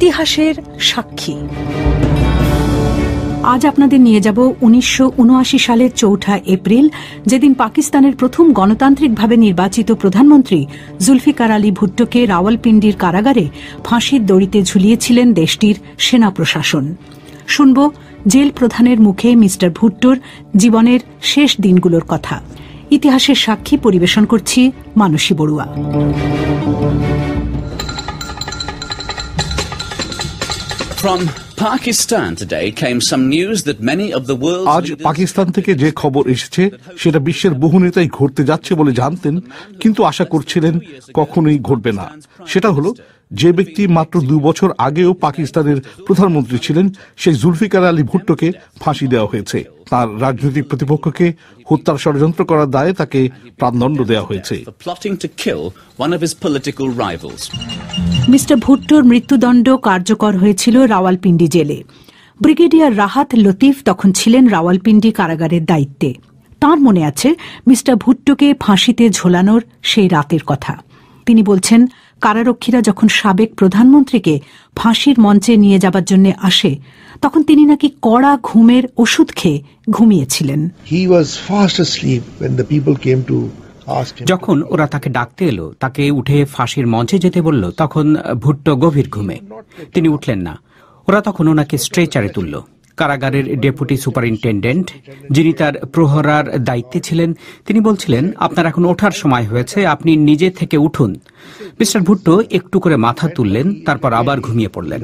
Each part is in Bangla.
ইতিহাসের সাক্ষী। আজ আপনাদের নিয়ে যাব উনিশশো উনআশি সালের চৌঠা এপ্রিল, যেদিন পাকিস্তানের প্রথম গণতান্ত্রিকভাবে নির্বাচিত প্রধানমন্ত্রী জুলফিকার আলী ভুট্টোকে রাওয়ালপিন্ডির কারাগারে ফাঁসির দড়িতে ঝুলিয়েছিলেন দেশটির সেনা প্রশাসন। শুনব জেল প্রধানের মুখে মিস্টার ভুট্টোর জীবনের শেষ দিনগুলোর কথা। ইতিহাসের সাক্ষী পরিবেশন করছি Manasi Barua. From Pakistan today came some news that many of the world's আজ পাকিস্তান থেকে যে খবর এসেছে সেটা বিশ্বের বহু নেতাই ঘটতে যাচ্ছে বলে জানতেন কিন্তু আশা করছিলেন কখনোই ঘটবে না। সেটা হলো যে ব্যক্তি মাত্র দু বছর আগেও পাকিস্তানের প্রধানমন্ত্রী ছিলেন সেই জুলফিকার আলী ভুট্টোকে ফাঁসি দেওয়া হয়েছে। তার রাজনৈতিক প্রতিপক্ষকে হত্যার ষড়যন্ত্র করার দায়ে তাকে প্রাণদণ্ড দেওয়া হয়েছে. মিস্টার ভুট্টোর মৃত্যুদণ্ড কার্যকর হয়েছিল রাওয়ালপিন্ডি জেলে। ব্রিগেডিয়ার রাহাত লতিফ তখন ছিলেন রাওয়ালপিন্ডি কারাগারের দায়িত্বে। তার মনে আছে মিস্টার ভুট্টোকে ফাঁসিতে ঝোলানোর সেই রাতের কথা। তিনি বলছেন কারারক্ষীরা যখন সাবেক প্রধানমন্ত্রীকে ফাঁসির মঞ্চে নিয়ে যাবার জন্য আসে তখন তিনি নাকি কড়া ঘুমের ওষুধ খেয়ে ঘুমিয়েছিলেন. যখন ওরা তাকে ডাকতে এলো তাকে উঠে ফাঁসির মঞ্চে যেতে বলল তখন ভুট্টো গভীর ঘুমে। তিনি উঠলেন না। ওরা তখন ওনাকে স্ট্রেচারে তুলল। কারাগারের ডেপুটি সুপারিনটেন্ডেন্ট, যিনি তার প্রহরার দায়িত্বে ছিলেন, তিনি বলছিলেন, আপনার এখন ওঠার সময় হয়েছে, আপনি নিজে থেকে উঠুন। মিস্টার ভুট্টো একটু করে মাথা তুললেন, তারপর আবার ঘুমিয়ে পড়লেন।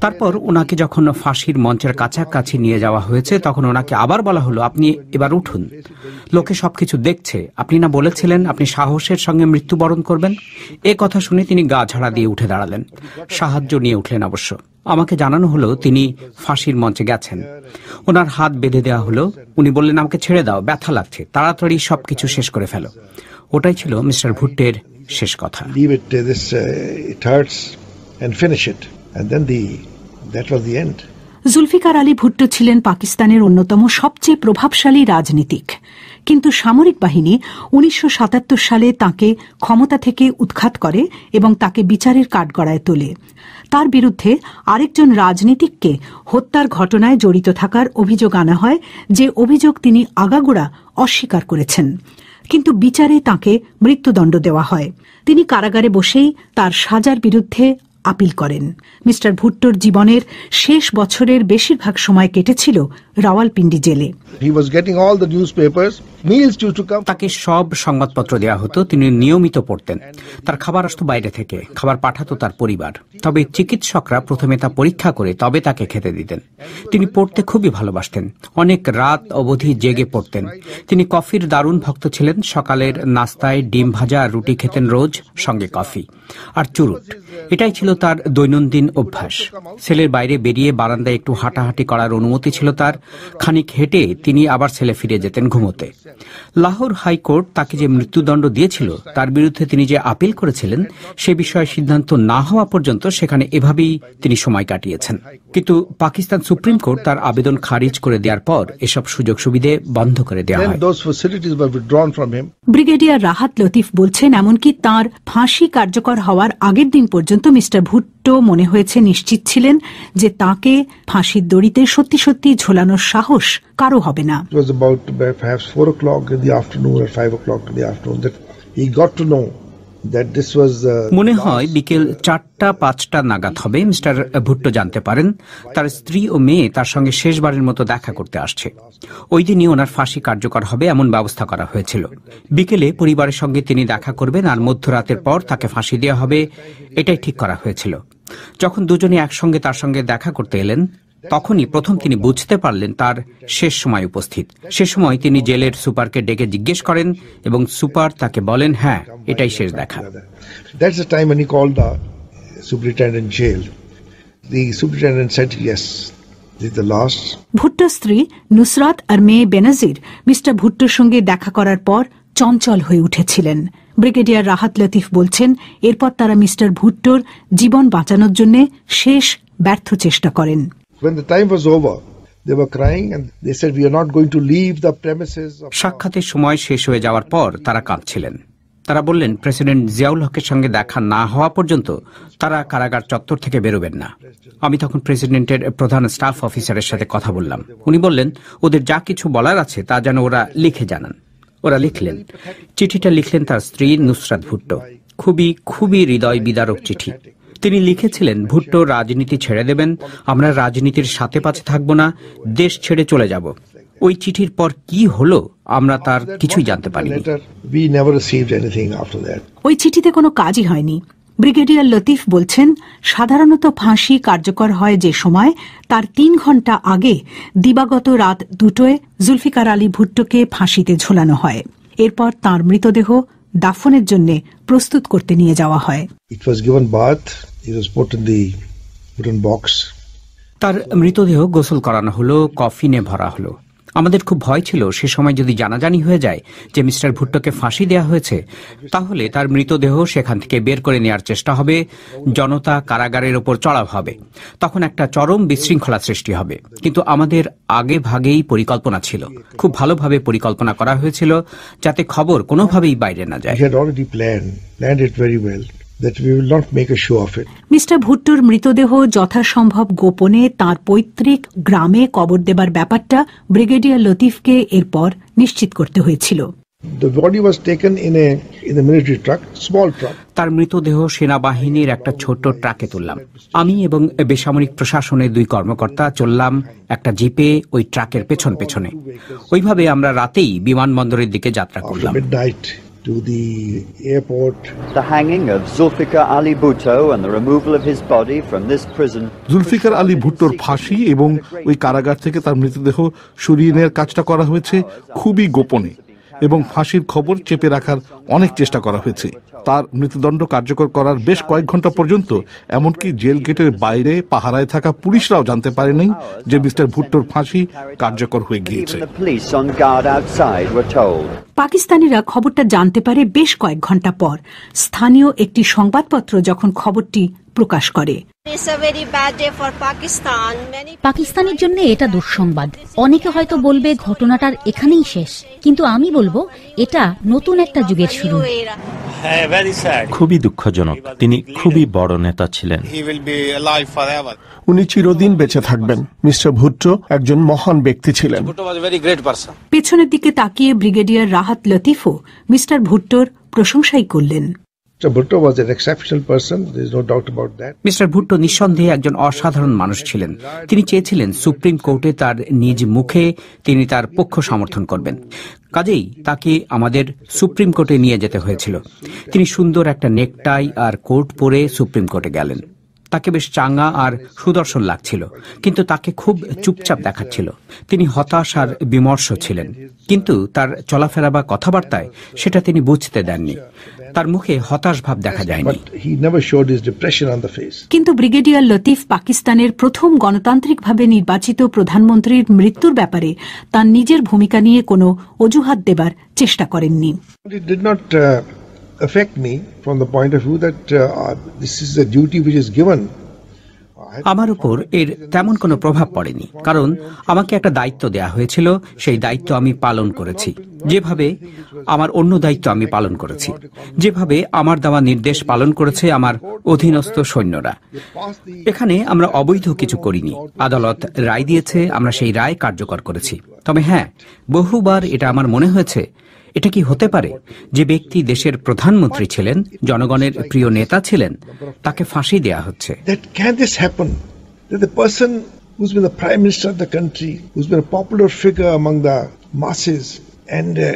তারপর ওনাকে যখন ফাঁসির মঞ্চের কাছাকাছি নিয়ে যাওয়া হয়েছে, তখন ওনাকে আবার বলা হলো, আপনি এবার উঠুন। লোকে সবকিছু দেখছে। আপনি না বলেছিলেন আপনি সাহসের সঙ্গে মৃত্যুবরণ করবেন? এ কথা শুনে তিনি গা ঝাড়া দিয়ে উঠে দাঁড়ালেন। সাহায্য নিয়ে উঠলেন অবশ্য। আমাকে জানানো হলো, তিনি ফাঁসির মঞ্চে গেছেন। ওনার হাত বেঁধে দেওয়া হলো। উনি বললেন, আমাকে ছেড়ে দাও, ব্যথা লাগছে। তাড়াতাড়ি সবকিছু শেষ করে ফেলো। ওটাই ছিল মিস্টার ভুট্টের শেষ কথা। জুলফিকার আলী ভুট্টো ছিলেন পাকিস্তানের অন্যতম সবচেয়ে প্রভাবশালী রাজনীতিক। কিন্তু সামরিক বাহিনী উনিশশো সাতাত্তর সালে তাকে ক্ষমতা থেকে উৎখাত করে এবং তাকে বিচারের কাঠগড়ায় তোলে। তার বিরুদ্ধে আরেকজন রাজনীতিককে হত্যার ঘটনায় জড়িত থাকার অভিযোগ আনা হয়, যে অভিযোগ তিনি আগাগোড়া অস্বীকার করেছেন। কিন্তু বিচারে তাকে মৃত্যুদণ্ড দেওয়া হয়। তিনি কারাগারে বসেই তার সাজার বিরুদ্ধে আপিল করেন। মিস্টার ভুট্টোর জীবনের শেষ বছরের বেশিরভাগ সময় কেটেছিল রাওয়ালপিন্ডি জেলে। তাকে সব সংবাদপত্র দেওয়া হতো, তিনি নিয়মিত পড়তেন। তার খাবার আসতো বাইরে থেকে, খাবার পাঠাতো তার পরিবার। তবে চিকিৎসকরা প্রথমে তা পরীক্ষা করে তবে তাকে খেতে দিতেন। তিনি পড়তে খুবই ভালোবাসতেন, অনেক রাত অবধি জেগে পড়তেন। তিনি কফির দারুণ ভক্ত ছিলেন, সকালের নাস্তায় ডিম ভাজা আর রুটি খেতেন রোজ, সঙ্গে কফি। আর চুরুট, এটাই ছিল তার দৈনন্দিন অভ্যাস। সেলের বাইরে বেরিয়ে বারান্দায় একটু হাঁটাহাঁটি করার অনুমতি ছিল তার। খানিক হেঁটে তিনি আবার সেলে ফিরে যেতেন ঘুমোতে। লাহোর হাইকোর্ট তাকে যে মৃত্যুদণ্ড দিয়েছিল তার বিরুদ্ধে তিনি যে আপিল করেছিলেন সে বিষয়ে সিদ্ধান্ত না হওয়া পর্যন্ত সেখানে এভাবেই তিনি সময় কাটিয়েছেন। কিন্তু পাকিস্তান সুপ্রিম কোর্ট তার আবেদন খারিজ করে দেওয়ার পর এসব সুযোগ সুবিধে বন্ধ করে দেওয়া হয়. ব্রিগেডিয়ার রাহাত লতিফ বলছেন এমনকি তার ফাঁসি কার্যকর হওয়ার আগের দিন পর্যন্ত মিস্টার ভুট্টো মনে হয়েছে নিশ্চিত ছিলেন যে তাকে ফাঁসির দড়িতে সত্যি সত্যি ঝোলানোর সাহস কারও হবে না। Uh. Uh, মনে হয় বিকেল চারটা পাঁচটা নাগাদ হবে মিস্টার ভুট্টো জানতে পারেন। তার স্ত্রী ও মেয়ে তার সঙ্গে শেষবারের মতো দেখা করতে আসছে। ওই দিনই ওনার ফাঁসি কার্যকর হবে এমন ব্যবস্থা করা হয়েছিল। বিকেলে পরিবারের সঙ্গে তিনি দেখা করবেন আর মধ্যরাতের পর তাকে ফাঁসি দেওয়া হবে এটাই ঠিক করা হয়েছিল। যখন দুজনে একসঙ্গে তার সঙ্গে দেখা করতে এলেন তখনই প্রথম তিনি বুঝতে পারলেন তার শেষ সময় উপস্থিত সে সময় তিনি জেলের সুপারকে ডেকে জিজ্ঞেস করেন এবং সুপার তাকে বলেন হ্যাঁ এটাই শেষ দেখা That's the time when he called the superintendent jail. The superintendent said, "Yes, this is the last." Bhutto স্ত্রী নুসরাত আর মেয়ে বেনাজির মিস্টার ভুট্টোর সঙ্গে দেখা করার পর চঞ্চল হয়ে উঠেছিলেন ব্রিগেডিয়ার রাহাত লতিফ বলছেন এরপর তারা মিস্টার ভুট্টোর জীবন বাঁচানোর জন্য শেষ ব্যর্থ চেষ্টা করেন। When the time was over, they were crying and they said, "We are not going to leave the premises." Of সাক্ষাতের সময় শেষ হয়ে যাওয়ার পর তারা কাঁদছিলেন। তারা বললেন প্রেসিডেন্ট জিয়াউল হকের সঙ্গে দেখা না হওয়া পর্যন্ত তারা কারাগার চত্বর থেকে বেরোবেন না। আমি তখন প্রেসিডেন্টের প্রধান স্টাফ অফিসারের সাথে কথা বললাম। উনি বললেন ওদের যা কিছু বলার আছে তা যেন ওরা লিখে জানান। ওরা লিখলেন। চিঠিটা লিখলেন তার স্ত্রী নুসরাত ভুট্টো। খুবই খুবই হৃদয় বিদারক চিঠি। তিনি লিখেছিলেন ভুট্টো রাজনীতি ছেড়ে দেবেন আমরা রাজনীতির সাথে পাশে থাকব না দেশ ছেড়ে চলে যাব। ওই চিঠির পর কি হলো আমরা তার কিছুই জানতে পারিনি. ওই চিঠিতে কোনো কাজই হয়নি। ব্রিগেডিয়ার লতিফ বলছেন সাধারণত ফাঁসি কার্যকর হয় যে সময় তার তিন ঘণ্টা আগে দিবাগত রাত দুটোয় জুলফিকার আলী ভুট্টোকে ফাঁসিতে ঝোলানো হয়। এরপর তার মৃতদেহ দাফনের জন্য প্রস্তুত করতে নিয়ে যাওয়া হয়. তার মৃতদেহ গোসল করানো হলো কফিনে ভরা হলো। আমাদের খুব ভয় ছিল সে সময় যদি জানাজানি হয়ে যায় যে মিস্টার ভুট্টোকে ফাঁসি দেওয়া হয়েছে, তাহলে তার মৃতদেহ সেখান থেকে বের করে নেওয়ার চেষ্টা হবে, জনতা কারাগারের ওপর চড়াও হবে। তখন একটা চরম বিশৃঙ্খলা সৃষ্টি হবে। কিন্তু আমাদের আগে ভাগেই পরিকল্পনা ছিল। খুব ভালোভাবে পরিকল্পনা করা হয়েছিল যাতে খবর কোনোভাবেই বাইরে না যায়। We had already planned, planned it very well, that we will not make a show of it. Mister ভুট্টোর মৃতদেহ যথাসম্ভব গোপনে তার পৈতৃক গ্রামে কবর দেবার ব্যাপারটা ব্রিগেডিয়ার লতিফকে এরপর নিশ্চিত করতে হয়েছিল The body was taken in a in a military truck, small truck. তার মৃতদেহ সেনাবাহিনীর একটা ছোট ট্রাকে তুললাম আমি এবং বেসামরিক প্রশাসনের দুই কর্মকর্তা চললাম একটা জিপে ওই ট্রাকের পেছন পেছনে ওইভাবে আমরা রাতেই বিমানবন্দরের দিকে যাত্রা করলাম to the airport. The hanging of Zulfikar Ali Bhutto and the removal of his body from this prison. Zulfikar Ali ভুট্টোর ফাঁসি এবং ওই কারাগার থেকে তার মৃতদেহ সরিয়ে নেওয়ার কাজটা করা হয়েছে খুবই গোপনে এবং ফাঁসির খবর চেপে রাখার অনেক চেষ্টা করা হয়েছে। তার মৃত্যুদণ্ড কার্যকর করার বেশ কয়েক ঘণ্টা পর্যন্ত এমনকি জেল গেটের বাইরে পাহারায় থাকা পুলিশরাও জানতে পারেনি যে মিস্টার ভুট্টোর ফাঁসি কার্যকর হয়ে গিয়েছে. পাকিস্তানিরা খবরটা জানতে পারে বেশ কয়েক ঘণ্টা পর। স্থানীয় একটি সংবাদপত্র যখন খবরটি প্রকাশ করে। It's a very bad day for Pakistan. Many পাকিস্তানের জন্য এটা দুঃসংবাদ। অনেকে হয়তো বলবে ঘটনাটার এখানেই শেষ কিন্তু আমি বলব এটা নতুন একটা যুগের শুরু। খুবই দুঃখজনক। তিনি খুবই বড় নেতা ছিলেন। উনি চিরদিন বেঁচে থাকবেন। মিস্টার ভুট্টো একজন মহান ব্যক্তি ছিলেন। পেছনের দিকে তাকিয়ে ব্রিগেডিয়ার রাহাত লতিফও মিস্টার ভুট্টোর প্রশংসাই করলেন। মিস্টার ভুট্টো নিঃসন্দেহে একজন অসাধারণ মানুষ ছিলেন। তিনি চেয়েছিলেন সুপ্রিম কোর্টে তার নিজ মুখে তিনি তার পক্ষ সমর্থন করবেন। কাজেই তাকে আমাদের সুপ্রিম কোর্টে নিয়ে যেতে হয়েছিল। তিনি সুন্দর একটা নেকটাই আর কোর্ট পরে সুপ্রিম কোর্টে গেলেন। তাকে বেশ চাঙ্গা আর সুদর্শন লাগছিল কিন্তু তাকে খুব চুপচাপ দেখাচ্ছিল। তিনি হতাশ আর বিমর্ষ ছিলেন কিন্তু তার চলাফেরা বা কথাবার্তায় সেটা তিনি বুঝতে দেননি। তার মুখে হতাশ ভাব দেখা যায়নি. কিন্তু ব্রিগেডিয়ার লতিফ পাকিস্তানের প্রথম গণতান্ত্রিকভাবে নির্বাচিত প্রধানমন্ত্রীর মৃত্যুর ব্যাপারে তার নিজের ভূমিকা নিয়ে কোনো অজুহাত দেবার চেষ্টা করেননি। Affect me from the point of view that uh, this is a duty which is given. আমার উপর এর তেমন কোনো প্রভাব পড়েনি কারণ আমাকে একটা দায়িত্ব দেয়া হয়েছিল সেই দায়িত্ব আমি পালন করেছি। যেভাবে আমার অন্য দায়িত্ব আমি পালন করেছি যেভাবে আমার দেওয়া নির্দেশ পালন করেছে আমার অধীনস্থ সৈন্যরা। এখানে আমরা অবৈধ কিছু করিনি আদালত রায় দিয়েছে আমরা সেই রায় কার্যকর করেছি। তবে হ্যাঁ বহুবার এটা আমার মনে হয়েছে এটা কি হতে পারে যে ব্যক্তি দেশের প্রধানমন্ত্রী ছিলেন জনগণের প্রিয় নেতা ছিলেন তাকে ফাঁসি দেয়া হচ্ছে That can this happen? That the person who's been the prime minister of the country, who's been a popular figure among the masses, and uh,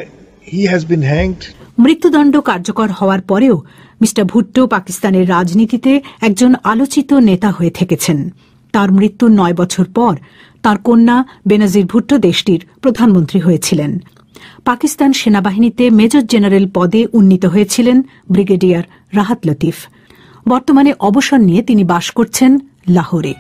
he has been hanged. মৃত্যুদণ্ড কার্যকর হওয়ার পরেও মিস্টার ভুট্টো পাকিস্তানের রাজনীতিতে একজন আলোচিত নেতা হয়ে থেকেছেন তার মৃত্যুর নয় বছর পর তার কন্যা বেনাজির ভুট্টো দেশটির প্রধানমন্ত্রী হয়েছিলেন পাকিস্তান সেনাবাহিনীতে মেজর জেনারেল পদে উন্নীত হয়েছিলেন ব্রিগেডিয়ার রাহাত লতিফ। বর্তমানে অবসর নিয়ে তিনি বাস করছেন লাহোরে।